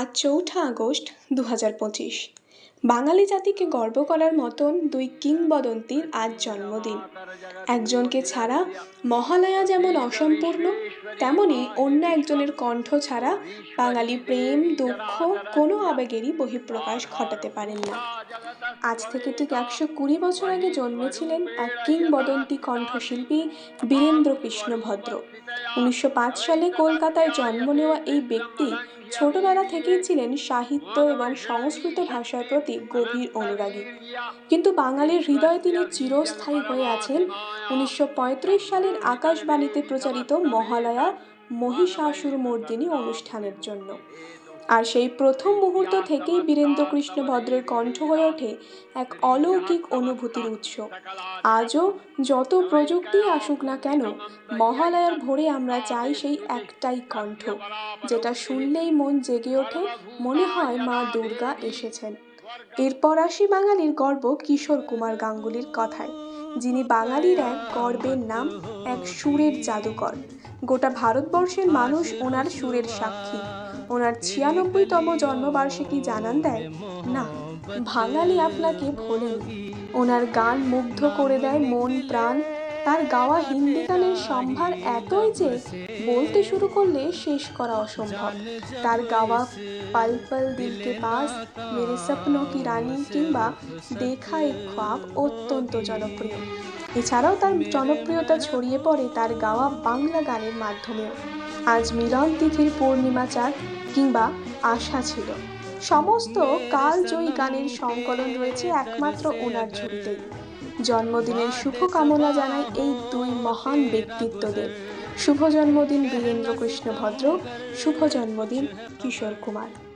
আজ চৌঠা আগস্ট দু হাজার পঁচিশ। বাঙালি জাতিকে গর্ব করার মতন দুই কিংবদন্তির আজ জন্মদিন। একজনকে ছাড়া মহালয়া যেমন অসম্পূর্ণ, তেমনি অন্য একজনের কণ্ঠ ছাড়া বাঙালি প্রেম, দুঃখ কোনো আবেগেরই বহিঃপ্রকাশ ঘটাতে পারেন না। আজ থেকে ঠিক একশো কুড়ি বছর আগে জন্মেছিলেন এক কিংবদন্তি কণ্ঠশিল্পী বীরেন্দ্র কৃষ্ণ ভদ্র। উনিশশো পাঁচ সালে কলকাতায় জন্ম নেওয়া এই ব্যক্তি ছোটবেলা থেকেই ছিলেন সাহিত্য এবং সংস্কৃত ভাষার প্রতি গভীর অনুরাগী। কিন্তু বাঙালির হৃদয়ে তিনি চিরস্থায়ী হয়ে আছেন। উনিশশো পঁয়ত্রিশ সালের আকাশবাণীতে প্রচারিত মহালয়া মহিষাসুর মর্দিনী অনুষ্ঠানের জন্য। আর সেই প্রথম মুহূর্ত থেকেই বীরেন্দ্র কৃষ্ণ ভদ্রের কণ্ঠ হয়ে ওঠে এক অলৌকিক অনুভূতির উৎস। আজও যত প্রযুক্তি আসুক না কেন, মহালয়ার ভোরে আমরা চাই সেই একটাই কণ্ঠ, যেটা শুনলেই মন জেগে ওঠে, মনে হয় মা দুর্গা এসেছেন। এরপর আসি বাঙালির গর্ব কিশোর কুমার গাঙ্গুলির কথায়। যিনি বাঙালির এক গর্বের নাম, এক সুরের জাদুকর। গোটা ভারতবর্ষের মানুষ ওনার সুরের সাক্ষী। ওনার ছিয়ানব্বইতম জন্মবার্ষিকী জানান দেয়, না, বাঙালি আপনাকে ভোলেন। ওনার গান মুগ্ধ করে দেয় মন, প্রাণ তার গাওয়া হিন্দি গানের সম্ভার এতই যে বলতে শুরু করলে শেষ করা অসম্ভব। তার গাওয়া পল পল দিলকে পাস, মেরে স্বপ্ন কি রানী কিংবা দেখা এক খাব অত্যন্ত জনপ্রিয়। এছাড়াও তার জনপ্রিয়তা ছড়িয়ে পড়ে তার গাওয়া বাংলা গানের মাধ্যমেও। আজ মিলন তিথির পূর্ণিমা চাঁদ কিংবা আশা ছিল। সমস্ত কালজয়ী গানের সংকলন রয়েছে একমাত্র ওনার ঝুড়িতেই। জন্মদিনের শুভকামনা জানায় এই দুই মহান ব্যক্তিত্বদের। শুভ জন্মদিন বীরেন্দ্র কৃষ্ণ ভদ্র, শুভ জন্মদিন কিশোর কুমার।